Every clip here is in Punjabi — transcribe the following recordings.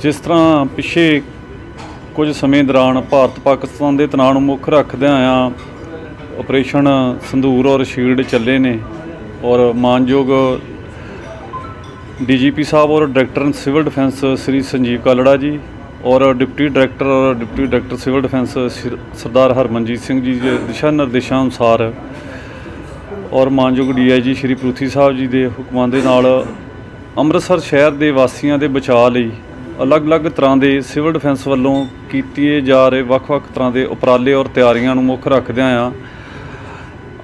ਜਿਸ ਤਰ੍ਹਾਂ ਪਿਛੇ ਕੁਝ ਸਮੇਂ ਦੌਰਾਨ ਭਾਰਤ ਪਾਕਿਸਤਾਨ ਦੇ ਤਣਾਅ ਨੂੰ ਮੁੱਖ ਰੱਖਦਿਆਂ ਆ ਆਪਰੇਸ਼ਨ ਸੰਧੂਰ ਔਰ ਸ਼ੀਲਡ ਚੱਲੇ ਨੇ ਔਰ ਮਾਨਯੋਗ ਡੀਜੀਪੀ ਸਾਹਿਬ ਔਰ director civil defence Shri Sanjeev Kalra ji ਔਰ ਡਿਪਟੀ ਡਾਇਰੈਕਟਰ ਔਰ ਡਿਪਟੀ ਡਾਇਰੈਕਟਰ ਸਿਵਲ ਡਿਫੈਂਸ ਸਿਰ- ਸਰਦਾਰ ਹਰਮਨਜੀਤ ਸਿੰਘ ਜੀ ਦੇ ਦਿਸ਼ਾ ਨਿਰਦੇਸ਼ਾਂ ਅਨੁਸਾਰ ਔਰ ਮਾਨਯੋਗ ਡੀਆਈਜੀ ਸ਼੍ਰੀ ਪ੍ਰੂਥੀ ਸਾਹਿਬ ਜੀ ਦੇ ਹੁਕਮਾਂ ਦੇ ਨਾਲ ਅੰਮ੍ਰਿਤਸਰ ਸ਼ਹਿਰ ਦੇ ਵਾਸੀਆਂ ਦੇ ਬਚਾਅ ਲਈ ਅਲੱਗ-ਅਲੱਗ ਤਰ੍ਹਾਂ ਦੇ ਸਿਵਲ ਡਿਫੈਂਸ ਵੱਲੋਂ ਕੀਤੇ ਜਾ ਰਹੇ ਵੱਖ-ਵੱਖ ਤਰ੍ਹਾਂ ਦੇ ਉਪਰਾਲੇ ਔਰ ਤਿਆਰੀਆਂ ਨੂੰ ਮੁੱਖ ਰੱਖਦਿਆਂ ਆ,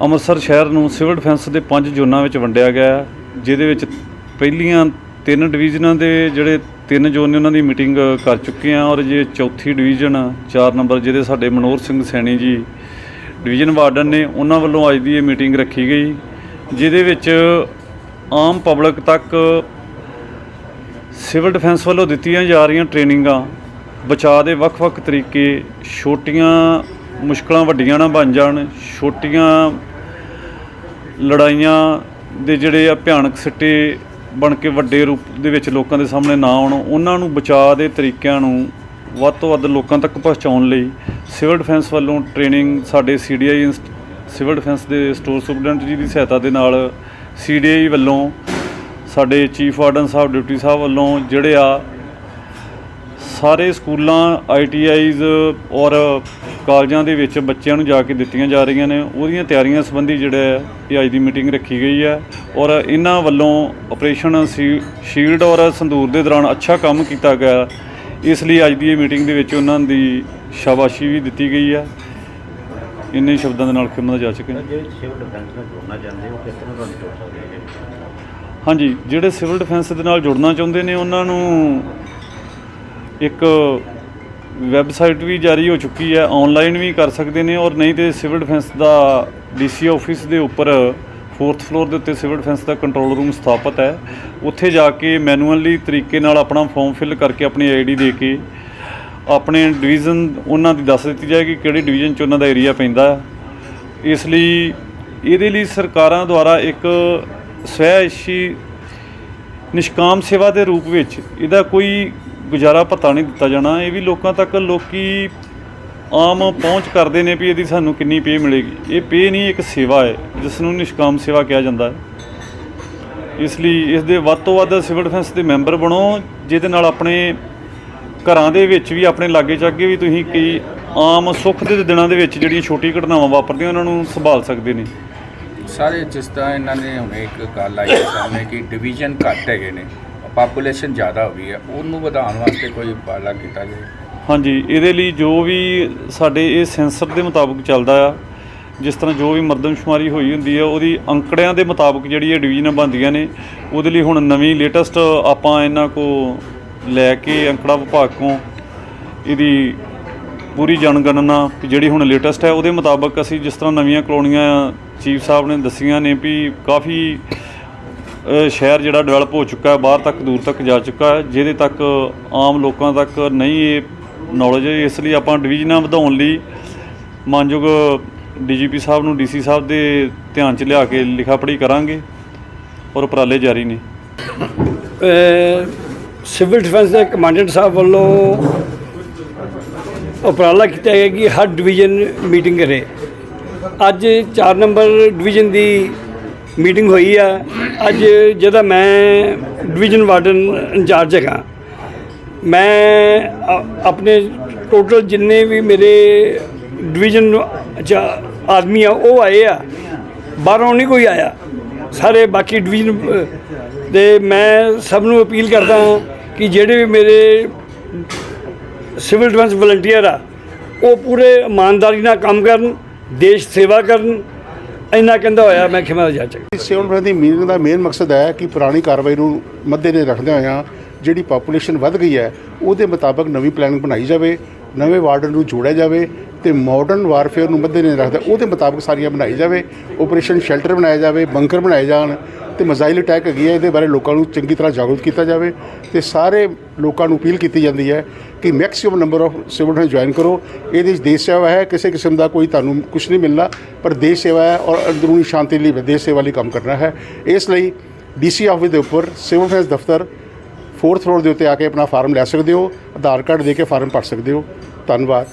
ਅੰਮ੍ਰਿਤਸਰ ਸ਼ਹਿਰ ਨੂੰ ਸਿਵਲ ਡਿਫੈਂਸ ਦੇ ਪੰਜ ਜ਼ੋਨਾਂ ਵਿੱਚ ਵੰਡਿਆ ਗਿਆ ਜਿਹਦੇ ਵਿੱਚ ਪਹਿਲੀਆਂ ਤਿੰਨ ਡਿਵੀਜ਼ਨਾਂ ਦੇ ਜਿਹੜੇ ਤਿੰਨ ਜ਼ੋਨ ਨੇ, ਉਹਨਾਂ ਦੀ ਮੀਟਿੰਗ ਕਰ ਚੁੱਕੇ ਆ ਔਰ ਜੇ ਚੌਥੀ ਡਿਵੀਜ਼ਨ 4 ਨੰਬਰ ਜਿਹਦੇ ਸਾਡੇ ਮਨੋਹਰ ਸਿੰਘ ਸੈਣੀ ਜੀ ਡਿਵੀਜ਼ਨ ਵਾਰਡਨ ਨੇ, ਉਹਨਾਂ ਵੱਲੋਂ ਅੱਜ ਦੀ ਇਹ ਮੀਟਿੰਗ ਰੱਖੀ ਗਈ, ਜਿਹਦੇ ਵਿੱਚ ਆਮ ਪਬਲਿਕ ਤੱਕ ਸਿਵਲ ਡਿਫੈਂਸ ਵੱਲੋਂ ਦਿੱਤੀਆਂ ਜਾ ਰਹੀਆਂ ਟ੍ਰੇਨਿੰਗਾਂ ਬਚਾਅ ਦੇ ਵੱਖ-ਵੱਖ ਤਰੀਕੇ, ਛੋਟੀਆਂ ਮੁਸ਼ਕਲਾਂ ਵੱਡੀਆਂ ਨਾ ਬਣ ਜਾਣ, ਛੋਟੀਆਂ ਲੜਾਈਆਂ ਦੇ ਜਿਹੜੇ ਆ ਭਿਆਨਕ ਸਿੱਟੇ ਬਣ ਕੇ ਵੱਡੇ ਰੂਪ ਦੇ ਵਿੱਚ ਲੋਕਾਂ ਦੇ ਸਾਹਮਣੇ ਨਾ ਆਉਣ, ਉਹਨਾਂ ਨੂੰ ਬਚਾਅ ਦੇ ਤਰੀਕਿਆਂ ਨੂੰ ਵੱਧ ਤੋਂ ਵੱਧ ਲੋਕਾਂ ਤੱਕ ਪਹੁੰਚਾਉਣ ਲਈ ਸਿਵਲ ਡਿਫੈਂਸ ਵੱਲੋਂ ਟ੍ਰੇਨਿੰਗ ਸਾਡੇ ਸੀਡੀਆਈ ਸਿਵਲ ਡਿਫੈਂਸ ਦੇ ਸਟੋਰ ਸੁਪਰਡੈਂਟ ਜੀ ਦੀ ਸਹਾਇਤਾ ਦੇ ਨਾਲ ਸੀਡੀਆਈ ਵੱਲੋਂ ਸਾਡੇ ਚੀਫ ਵਾਰਡਨ ਸਾਹਿਬ, ਡਿਪਟੀ ਸਾਹਿਬ ਵੱਲੋਂ ਜਿਹੜੇ ਆ ਸਾਰੇ ਸਕੂਲਾਂ ਆਈਟੀਆਈਜ਼ ਔਰ ਕਾਲਜਾਂ ਦੇ ਵਿੱਚ ਬੱਚਿਆਂ ਨੂੰ ਜਾ ਕੇ ਦਿੱਤੀਆਂ ਜਾ ਰਹੀਆਂ ਨੇ। ਉਹਦੀਆਂ ਤਿਆਰੀਆਂ ਸੰਬੰਧੀ ਜਿਹੜਾ ਹੈ ਇਹ ਅੱਜ ਦੀ ਮੀਟਿੰਗ ਰੱਖੀ ਗਈ ਹੈ ਔਰ ਇਹਨਾਂ ਵੱਲੋਂ ਆਪਰੇਸ਼ਨ ਸੀ- ਸ਼ੀਲਡ ਔਰ ਸੰਦੂਰ ਦੇ ਦੌਰਾਨ ਅੱਛਾ ਕੰਮ ਕੀਤਾ ਗਿਆ। ਇਸ ਲਈ ਅੱਜ ਦੀ ਇਹ ਮੀਟਿੰਗ ਦੇ ਵਿੱਚ ਉਹਨਾਂ ਦੀ ਸ਼ਾਬਾਸ਼ੀ ਵੀ ਦਿੱਤੀ ਗਈ ਹੈ। ਇੰਨੇ ਸ਼ਬਦਾਂ ਦੇ ਨਾਲ ਖਿਮਤ ਜਾ ਚੁੱਕਿਆ ਨੇ। ਸਿਵਲ ਡਿਫੈਂਸ ਨਾਲ ਜੁੜਨਾ ਚਾਹੁੰਦੇ ਹੋ, ਕਿਸ ਤਰ੍ਹਾਂ ਤੁਹਾਨੂੰ ਜੋੜ ਸਕਦੇ ਹੈਗੇ ਹਾਂਜੀ, ਜਿਹੜੇ ਸਿਵਲ ਡਿਫੈਂਸ ਦੇ ਨਾਲ ਜੁੜਨਾ ਚਾਹੁੰਦੇ ਨੇ, ਉਹਨਾਂ ਨੂੰ ਇੱਕ ਵੈਬਸਾਈਟ ਵੀ ਜਾਰੀ ਹੋ ਚੁੱਕੀ ਹੈ ਆਨਲਾਈਨ ਵੀ ਕਰ ਸਕਦੇ ਨੇ ਔਰ ਨਹੀਂ ਤੇ ਸਿਵਲ ਡਿਫੈਂਸ ਦਾ ਡੀਸੀ ਆਫਿਸ ਦੇ ਉੱਪਰ 4th ਫਲੋਰ ਦੇ ਉੱਤੇ ਸਿਵਲ ਡਿਫੈਂਸ ਦਾ ਕੰਟਰੋਲ ਰੂਮ ਸਥਾਪਿਤ ਹੈ। ਉੱਥੇ ਜਾ ਕੇ ਮੈਨੂਅਲੀ ਤਰੀਕੇ ਨਾਲ ਆਪਣਾ ਫਾਰਮ ਫਿਲ ਕਰਕੇ ਆਪਣੀ ਆਈਡੀ ਦੇ ਕੇ ਆਪਣੇ ਡਿਵੀਜ਼ਨ ਉਹਨਾਂ ਦੀ ਦੱਸ ਦਿੱਤੀ ਜਾਏਗੀ ਕਿਹੜੇ ਡਿਵੀਜ਼ਨ 'ਚ ਉਹਨਾਂ ਦਾ ਏਰੀਆ ਪੈਂਦਾ। ਇਸ ਲਈ ਇਹਦੇ ਲਈ ਸਰਕਾਰਾਂ ਦੁਆਰਾ ਇੱਕ ਸਵੈਇਛੀ ਨਿਸ਼ਕਾਮ ਸੇਵਾ ਦੇ ਰੂਪ ਵਿੱਚ ਇਹਦਾ ਕੋਈ ਗੁਜ਼ਾਰਾ ਪਤਾ ਨਹੀਂ ਦਿੱਤਾ ਜਾਣਾ। ਇਹ ਵੀ ਲੋਕਾਂ ਤੱਕ ਲੋਕੀ ਆਮ ਪਹੁੰਚ ਕਰਦੇ ਨੇ ਵੀ ਇਹਦੀ ਸਾਨੂੰ ਕਿੰਨੀ ਪੇ ਮਿਲੇਗੀ। ਇਹ ਪੇ ਨਹੀਂ, ਇੱਕ ਸੇਵਾ ਹੈ ਜਿਸ ਨੂੰ ਨਿਸ਼ਕਾਮ ਸੇਵਾ ਕਿਹਾ ਜਾਂਦਾ ਹੈ। ਇਸ ਲਈ ਇਸ ਦੇ ਵੱਧ ਤੋਂ ਵੱਧ ਸਿਵਲ ਡਿਫੈਂਸ ਦੇ ਮੈਂਬਰ ਬਣੋ, ਜਿਹਦੇ ਨਾਲ ਆਪਣੇ ਘਰਾਂ ਦੇ ਵਿੱਚ ਵੀ, ਆਪਣੇ ਲਾਗੇ ਚਾਗੇ ਵੀ ਤੁਸੀਂ ਕਈ ਆਮ ਸੁੱਖ ਦੇ ਦਿਨਾਂ ਦੇ ਵਿੱਚ ਜਿਹੜੀਆਂ ਛੋਟੀ ਘਟਨਾਵਾਂ ਵਾਪਰਦੀਆਂ, ਉਹਨਾਂ ਨੂੰ ਸੰਭਾਲ ਸਕਦੇ ਨੇ। ਸਾਰੇ ਜਿਸ ਤਰ੍ਹਾਂ ਇਹਨਾਂ ਨੇ ਹੁਣੇ ਇੱਕ ਗੱਲ ਆਈ ਹੈ ਸਾਹਮਣੇ ਕਿ ਡਿਵੀਜ਼ਨ ਘੱਟ ਹੈਗੇ ਨੇ ਪਾਪੂਲੇਸ਼ਨ ਜ਼ਿਆਦਾ ਹੋ ਗਈ ਹੈ, ਉਹਨੂੰ ਵਧਾਉਣ ਵਾਸਤੇ ਕੋਈ ਉਪਾਲਾ ਕੀਤਾ ਜਾਵੇ ਹਾਂਜੀ, ਇਹਦੇ ਲਈ ਜੋ ਵੀ ਸਾਡੇ ਇਹ ਸੈਂਸਰ ਦੇ ਮੁਤਾਬਕ ਚੱਲਦਾ ਆ, ਜਿਸ ਤਰ੍ਹਾਂ ਜੋ ਵੀ ਮਰਦਮਸ਼ੁਮਾਰੀ ਹੋਈ ਹੁੰਦੀ ਹੈ ਉਹਦੀ ਅੰਕੜਿਆਂ ਦੇ ਮੁਤਾਬਕ ਜਿਹੜੀ ਇਹ ਡਿਵੀਜ਼ਨਾਂ ਬਣਦੀਆਂ ਨੇ, ਉਹਦੇ ਲਈ ਹੁਣ ਨਵੀਂ ਲੇਟੈਸਟ ਆਪਾਂ ਇਹਨਾਂ ਕੋ ਲੈ ਕੇ ਅੰਕੜਾ ਵਿਭਾਗ ਕੋ ਇਹਦੀ ਪੂਰੀ ਜਨਗਣਨਾ ਜਿਹੜੀ ਹੁਣ ਲੇਟੈਸਟ ਹੈ, ਉਹਦੇ ਮੁਤਾਬਕ ਅਸੀਂ ਜਿਸ ਤਰ੍ਹਾਂ ਨਵੀਆਂ ਕਲੋਨੀਆਂ ਚੀਫ ਸਾਹਿਬ ਨੇ ਦੱਸੀਆਂ ਨੇ ਵੀ ਕਾਫੀ ਸ਼ਹਿਰ ਜਿਹੜਾ ਡਿਵੈਲਪ ਹੋ ਚੁੱਕਾ ਹੈ, ਬਾਹਰ ਤੱਕ, ਦੂਰ ਤੱਕ ਜਾ ਚੁੱਕਾ ਹੈ, ਜਿਹਦੇ ਤੱਕ ਆਮ ਲੋਕਾਂ ਤੱਕ ਨਹੀਂ ਇਹ ਨੌਲੇਜ ਹੈ। ਇਸ ਲਈ ਆਪਾਂ ਡਿਵੀਜ਼ਨਾਂ ਵਧਾਉਣ ਲਈ ਮਾਨਯੋਗ ਡੀਜੀਪੀ ਸਾਹਿਬ ਨੂੰ ਡੀਸੀ ਸਾਹਿਬ ਦੇ ਧਿਆਨ 'ਚ ਲਿਆ ਕੇ ਲਿਖਾ ਪੜ੍ਹੀ ਕਰਾਂਗੇ ਔਰ ਉਪਰਾਲੇ ਜਾਰੀ ਨੇ। ਸਿਵਲ ਡਿਫੈਂਸ ਦੇ ਕਮਾਂਡੈਂਟ ਸਾਹਿਬ ਵੱਲੋਂ ਉਪਰਾਲਾ ਕੀਤਾ ਗਿਆ ਕਿ ਹਰ ਡਿਵੀਜ਼ਨ ਮੀਟਿੰਗ ਕਰੇ। ਅੱਜ 4 ਨੰਬਰ ਡਿਵੀਜ਼ਨ ਦੀ ਮੀਟਿੰਗ ਹੋਈ ਆ। ਅੱਜ ਜਿਹਦਾ ਮੈਂ ਡਿਵੀਜ਼ਨ ਵਾਰਡਨ ਇੰਚਾਰਜ ਹੈਗਾ। ਮੈਂ ਆਪਣੇ ਟੋਟਲ ਜਿੰਨੇ ਵੀ ਮੇਰੇ ਡਿਵੀਜ਼ਨ ਆਦਮੀ ਆ ਉਹ ਆਏ ਆ। ਬਾਹਰੋਂ ਨਹੀਂ ਕੋਈ ਆਇਆ। ਸਾਰੇ ਬਾਕੀ ਡਿਵੀਜ਼ਨ ਅ, ਦੇ ਮੈਂ ਸਭ ਨੂੰ ਅਪੀਲ ਕਰਦਾ ਹਾਂ ਕਿ ਜਿਹੜੇ ਵੀ ਮੇਰੇ ਸਿਵਲ ਡਿਫੈਂਸ ਵਲੰਟੀਅਰ ਆ, ਉਹ ਪੂਰੇ ਇਮਾਨਦਾਰੀ ਨਾਲ ਕੰਮ ਕਰਨ, ਦੇਸ਼ ਸੇਵਾ ਕਰਨ, ਇੰਨਾ ਕਹਿੰਦਾ ਹੋਇਆ ਮੈਂ ਖਿਮਾ ਜਾ ਚੱਕ ਸਿਵਲ ਡਿਫੈਂਸ ਦੀ ਮੀਟਿੰਗ ਦਾ ਮੇਨ ਮਕਸਦ ਹੈ ਕਿ ਪੁਰਾਣੀ ਕਾਰਵਾਈ ਨੂੰ ਮੱਦੇ ਨੇ ਰੱਖਦੇ ਹੋਇਆਂ ਜਿਹੜੀ ਪਾਪੂਲੇਸ਼ਨ ਵੱਧ ਗਈ ਹੈ, ਉਹਦੇ ਮੁਤਾਬਕ ਨਵੀਂ ਪਲੈਨਿੰਗ ਬਣਾਈ ਜਾਵੇ, ਨਵੇਂ ਵਾਰਡਨ ਨੂੰ ਜੋੜਿਆ ਜਾਵੇ ਤੇ ਮਾਡਰਨ ਵਾਰਫੇਅਰ ਨੂੰ ਮੱਦੇ ਨੇ ਰੱਖਦਾ ਉਹਦੇ ਮੁਤਾਬਕ ਸਾਰੀਆਂ ਬਣਾਈ ਜਾਵੇ ਆਪਰੇਸ਼ਨ ਸ਼ੈਲਟਰ ਬਣਾਇਆ ਜਾਵੇ ਬੰਕਰ ਬਣਾਏ ਜਾਣ ਤੇ ਮਜ਼ਾਈਲ ਅਟੈਕ ਹੈਗੀ ਹੈ, ਇਹਦੇ ਬਾਰੇ ਲੋਕਾਂ ਨੂੰ ਚੰਗੀ ਤਰ੍ਹਾਂ ਜਾਗਰੂਕ ਕੀਤਾ ਜਾਵੇ ਤੇ ਸਾਰੇ ਲੋਕਾਂ ਨੂੰ ਅਪੀਲ ਕੀਤੀ ਜਾਂਦੀ ਹੈ ਕਿ maximum number of civil defence join ਕਰੋ। ਇਹਦੇ ਵਿੱਚ ਦੇਸ਼ ਸੇਵਾ ਹੈ, ਕਿਸੇ ਕਿਸਮ ਦਾ ਕੋਈ ਤੁਹਾਨੂੰ ਕੁਝ ਨਹੀਂ ਮਿਲਣਾ, ਪਰ ਦੇਸ਼ ਸੇਵਾ ਹੈ ਔਰ ਅੰਦਰੂਨੀ ਸ਼ਾਂਤੀ ਲਈ ਦੇਸ਼ ਸੇਵਾ ਲਈ ਕੰਮ ਕਰਨਾ ਹੈ। ਇਸ ਲਈ ਡੀਸੀ ਆਫਿਸ ਦੇ ਉੱਪਰ ਸਿਵਲ ਡਿਫੈਂਸ ਦਫ਼ਤਰ 4th ਫਲੋਰ ਦੇ ਉੱਤੇ ਆ ਕੇ ਆਪਣਾ ਫਾਰਮ ਲੈ ਸਕਦੇ ਹੋ, ਆਧਾਰ ਕਾਰਡ ਦੇ ਕੇ ਫਾਰਮ ਭਰ ਸਕਦੇ ਹੋ। ਧੰਨਵਾਦ।